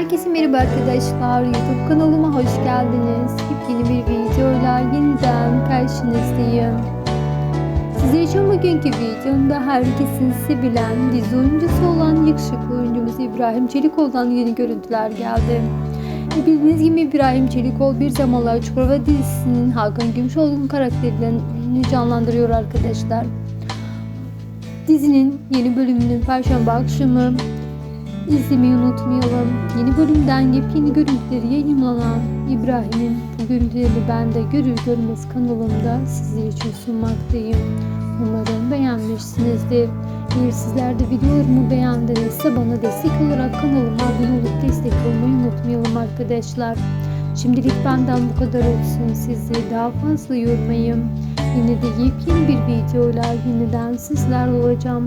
Herkese merhaba arkadaşlar. YouTube kanalıma hoş geldiniz. Yeni bir videoyla yeniden karşınızdayım. Sizler için bugünkü videomda herkesin sevilen dizi oyuncusu olan yakışıklı oyuncumuz İbrahim Çelikoğlu'dan yeni görüntüler geldi. Bildiğiniz gibi İbrahim Çelikol bir zamanlar Çukurova dizisinin Hakan Gümüşoğlu'nun karakterlerini canlandırıyor arkadaşlar. Dizinin yeni bölümünün Perşembe akşamı İzlemeyi unutmayalım. Yeni bölümden yepyeni görüntüleri yayınlanan İbrahim'in bu görüntülerini ben de görür görmez kanalımda sizler için sunmaktayım. Umarım beğenmişsinizdir. Eğer sizler de videolarımı beğendinizse bana destek olarak kanalıma abone olup destek olmayı unutmayalım arkadaşlar. Şimdilik benden bu kadar olsun. Sizleri daha fazla yormayayım. Yine de yepyeni bir videoyla yeniden sizlerle olacağım.